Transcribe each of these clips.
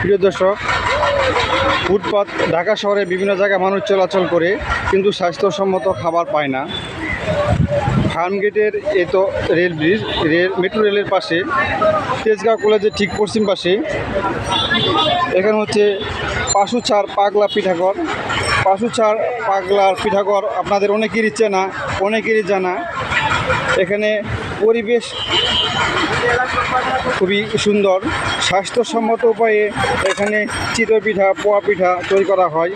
প্রিয় দর্শক, ফুটপাত ঢাকা শহরে বিভিন্ন জায়গায় মানুষ চলাচল করে, কিন্তু স্বাস্থ্যসম্মত খাবার পায় না। ফার্মগেটের এ তো রেল ব্রিজ, রেল, মেট্রো রেলের পাশে, তেজগাঁও কলেজের ঠিক পশ্চিম পাশে। এখানে হচ্ছে পাশুচার পাগলা পিঠাঘর। পাশুচার পাগলার পিঠাঘর আপনাদের অনেকেরই চেনা, অনেকেরই জানা। এখানে পরিবেশ খুবই সুন্দর। স্বাস্থ্যসম্মত উপায়ে এখানে চিতপিঠা পোয়া পিঠা তৈরি করা হয়।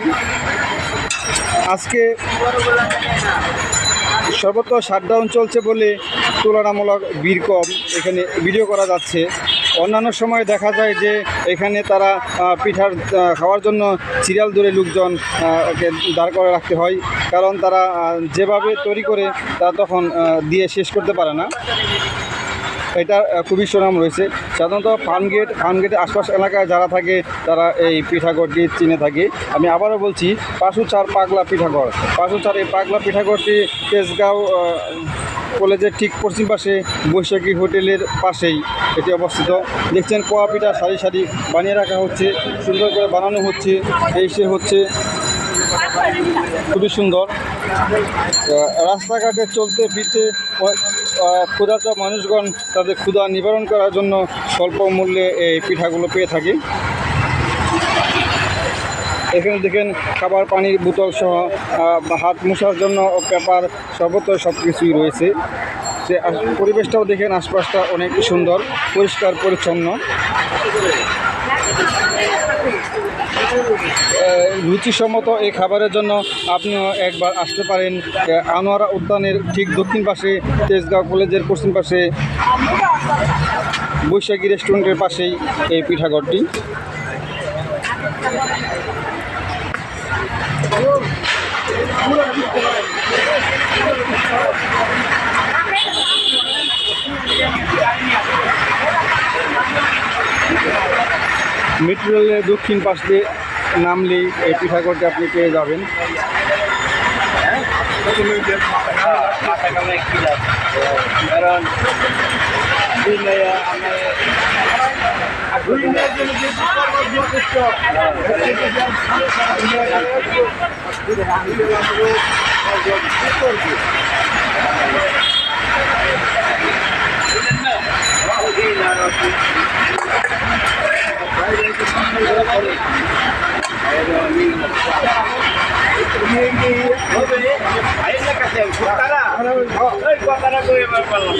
আজকে সর্বত্র শাটডাউন চলছে বলে তুলনামূলক ভিড় কম এখানে ভিডিও করা যাচ্ছে। অন্যান্য সময় দেখা যায় যে এখানে তারা পিঠার খাওয়ার জন্য সিরিয়াল দূরে লোকজন দাঁড় করে রাখতে হয়। কারণ তারা যেভাবে তৈরি করে তা তখন দিয়ে শেষ করতে পারে না। এটা খুবই সুনাম রয়েছে। সাধারণত ফার্মগেট ফার্মগেটের আশপাশ এলাকায় যারা থাকে, তারা এই পিঠাগড়টি চিনে থাকে। আমি আবারও বলছি পাশুচার পাগলা পিঠাগড়। পাশুচার এই পাগলা পিঠাগড়টি তেজগাঁও কলেজের ঠিক পশ্চিম পাশে বৈশাখী হোটেলের পাশেই এটি অবস্থিত। দেখছেন পোয়া পিঠা সারি সারি বানিয়ে রাখা হচ্ছে, সুন্দর করে বানানো হচ্ছে, এই সে হচ্ছে খুবই সুন্দর। রাস্তাঘাটে চলতে ফিরতে ক্ষুধার্ত মানুষগণ তাদের ক্ষুধা নিবারণ করার জন্য স্বল্প মূল্যে এই পিঠাগুলো পেয়ে থাকি। এখানে দেখেন খাবার পানির বোতল সহ হাত মোছার জন্য পেপার সর্বত্র সব কিছুই রয়েছে আশ- পরিবেশটাও দেখেন আশপাশটা অনেক সুন্দর, পরিষ্কার, পরিচ্ছন্ন। রুচিসম্মত এই খাবারের জন্য আপনিও একবার আসতে পারেন আনোয়ারা উদ্যানের ঠিক দক্ষিণ পাশে, তেজগাঁও কলেজের পশ্চিম পাশে, বৈশাখী রেস্টুরেন্টের পাশেই এই পিঠাঘরটি। মেট্রো রেলের দক্ষিণ পাশ দিয়ে নামলেই এই পিঠাঘরটি আপনি পেয়ে যাবেন। কারণ কথাটা করে পারলাম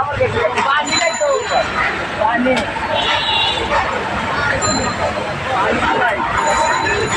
আমার কাছে পানি